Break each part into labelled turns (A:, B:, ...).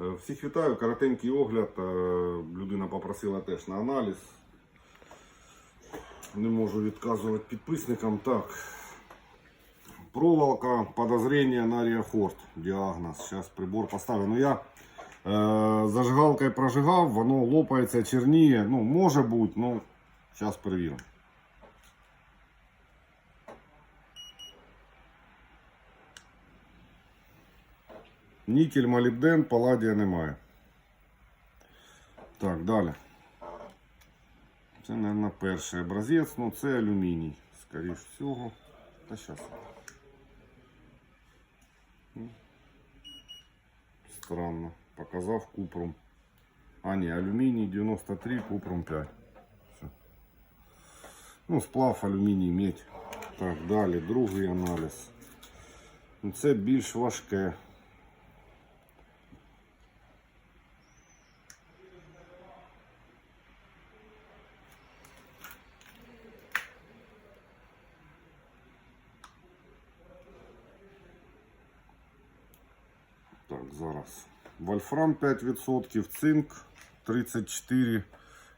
A: Е, Всіх вітаю, коротенький огляд. Е, Людина попросила теж на аналіз. Не можу відказувати підписникам. Так. Проволока, подозрение на Ріафорд. Діагноз. Зараз прибор поставлю. Ну я е, зажигалкою прожигав, воно лопається, черніє. Ну, може бути, ну, зараз перевіримо. Нікель, молібден, паладія немає. Так, далі. Це, мабуть, перший образець, ну це алюміній, скоріш всього. Та зараз. Странно. Показав купром. А, ні, алюміній 93, купром 5. Все. Ну, сплав, алюміній, медь. Так, далі, другий аналіз. Ну, Це більш важке. Так, зараз. Вольфрам 5%, цинк 34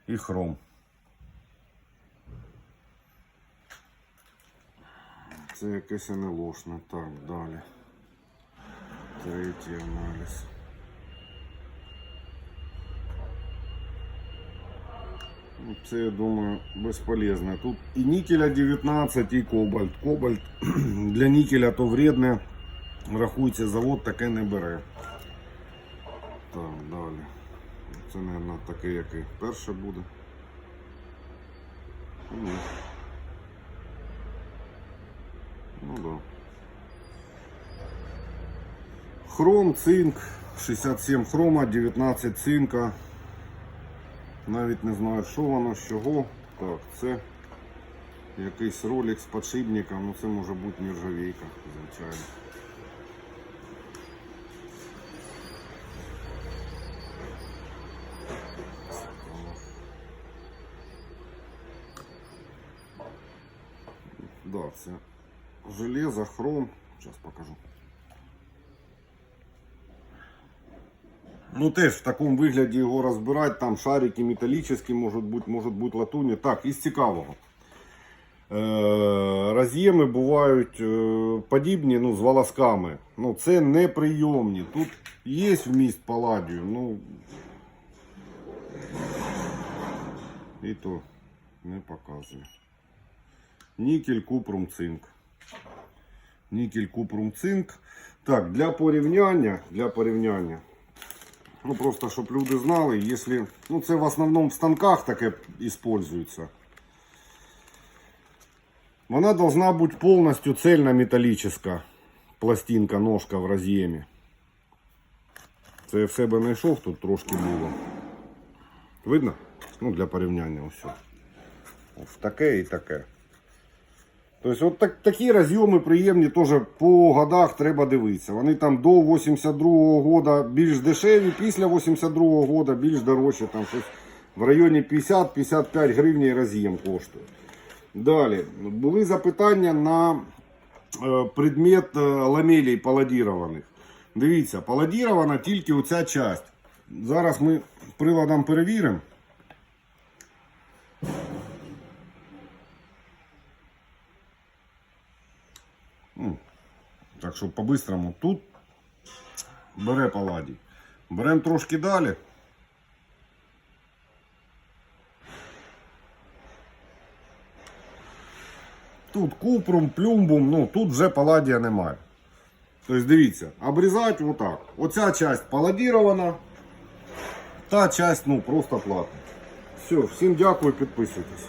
A: і хром. Це якесь НЛОшне. Так, далі. Третій аналіз. Ну, Це, я думаю, безполезно. Тут і нікеля 19, і кобальт. Кобальт для нікеля то вредне. Рахується, завод таке не бере. Так, далі. Це, мабуть, таке, як і перше буде. Ні. Ну да. Хром, цинк, 67 хрома, 19 цинка. Навіть не знаю, що воно, з чого. Так, це якийсь ролик з подшипником, ну це може бути нержавійка, звичайно. Да, це железо, хром. Зараз покажу. Ну теж в такому вигляді його розбирати, там шарики металічні можуть бути, можуть бути латунні. Так, із цікавого. Е, роз'єми бувають е, подібні ну, з волосками. Ну, це неприйомні. Тут є вміст паладію, ну і то не показує. Нікель, купрум, цинк. Нікель, купрум, цинк. Так, для порівняння, для порівняння. Ну просто щоб люди знали, якщо. Ну це в основному в станках таке использується. Вона должна бути повністю цельнометалічна пластинка, ножка в роз'ємі. Це я в себе знайшов, тут трошки було. Видно? Ну, для порівняння ось. Ось таке і таке. Тобто от так, такі розйоми приємні теж по годах треба дивитися. Вони там до 82-го года більш дешеві, після 82-го года більш дорожчі. Там щось в районі 50-55 гривень роз'єм коштує. Далі, були запитання на е, предмет е, ламелей паладірованих. Дивіться, паладірована тільки оця часть. Зараз ми приладом перевіримо. Так що по-бистрому тут бере паладій. Беремо трошки далі. Тут купрум, плюмбум, ну тут вже паладія немає. Тобто дивіться, обрізати отак. Оця часть паладірована, та часть ну просто платна. Все, всім дякую, підписуйтесь.